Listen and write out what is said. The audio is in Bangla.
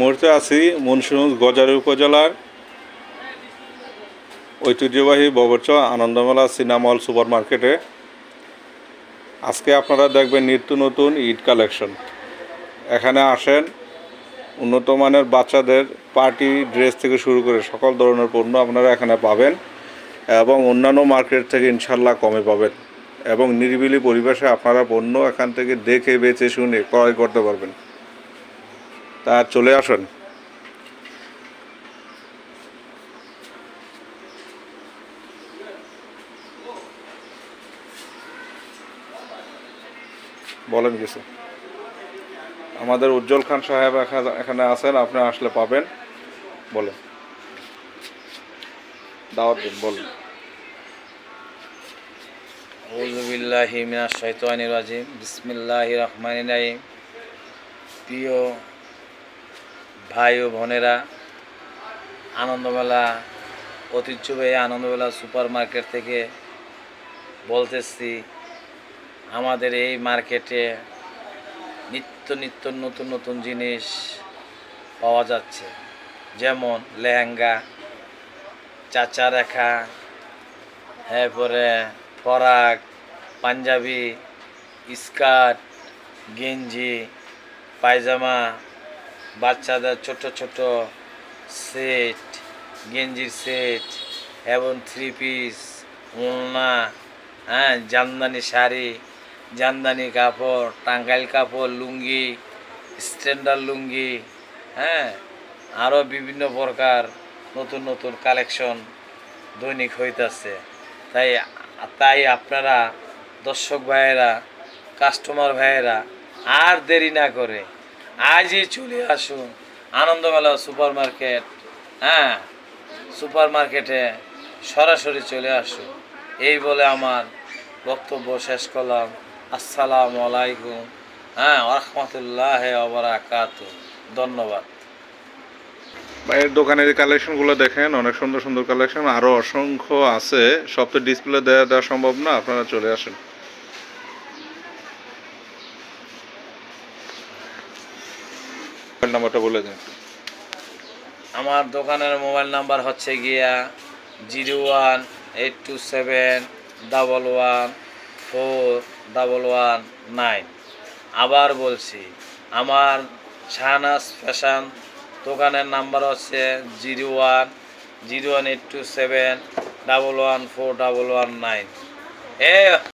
মুহূর্তে আছি মুন্সিগঞ্জ গজারি উপজেলার ঐতিহ্যবাহী ববরচ আনন্দমেলা সিনেমল সুপার মার্কেটে আজকে আপনারা দেখবেন নিত্য নতুন ঈদ কালেকশন। এখানে আসেন উন্নত মানের বাচ্চাদের পার্টি ড্রেস থেকে শুরু করে সকল ধরনের পণ্য আপনারা এখানে পাবেন এবং অন্যান্য মার্কেট থেকে ইনশাল্লাহ কমে পাবেন এবং নিরিবিলি পরিবেশে আপনারা পণ্য এখান থেকে দেখে, বেছে, শুনে ক্রয় করতে পারবেন। তা চলে আসুন। বলেন কিছু। আমাদের উজ্জ্বল খান সাহেব এখা- এখানে আছেন, আপনি আসলে পাবেন। বলেন। দাওয়াত দিন, বলেন। আউযুবিল্লাহি মিনাশ শাইতানির রাজিম। বিসমিল্লাহির রহমানির রহিম। প্রিয় ভাই ও বোনেরা, আনন্দমেলা ঐতিহ্যবাহী আনন্দমেলা সুপার মার্কেট থেকে বলতেছি, আমাদের এই মার্কেটে নিত্য নিত্য নতুন নতুন জিনিস পাওয়া যাচ্ছে। যেমন লেহেঙ্গা, চাচা রেখা, এরপরে ফরাক, পাঞ্জাবি, স্কার্ট, গেঞ্জি, পায়জামা বাচ্চাদের ছোট ছোট সেট গেঞ্জির সেট এবং থ্রি পিস ওড়না হ্যাঁ জামদানি শাড়ি, জামদানি কাপড়, টাঙ্গাইল কাপড়, লুঙ্গি স্ট্যান্ডার্ড লুঙ্গি হ্যাঁ আরও বিভিন্ন প্রকার নতুন নতুন কালেকশন দৈনিক হইতাছে। তাই তাই আপনারা দর্শক ভাইয়েরা কাস্টমার ভাইয়েরা আর দেরি না করে আজই চলে আসুন আনন্দমেলা সুপার মার্কেট হ্যাঁ? সুপার মার্কেটে সরাসরি চলে আসুন এই বলে আমার বক্তব্য শেষ করলাম। আসসালামু আলাইকুম। হ্যাঁ রহমতুল্লাহ অবরাকাত ধন্যবাদ। ভাইয়ের দোকানের কালেকশনগুলো দেখেন, অনেক সুন্দর সুন্দর কালেকশন। আরও অসংখ্য আছে। সব তো ডিসপ্লে দেওয়া দেওয়া সম্ভব না, আপনারা চলে আসেন। মোবাইল নাম্বারটা বলে দিন। আমার দোকানের মোবাইল নাম্বার হচ্ছে গিয়া zero one eight two seven double one four double one nine. আবার বলছি, আমার শাহনাজ ফ্যাশন দোকানের নাম্বার হচ্ছে zero one zero one eight two seven double one four double one nine. এ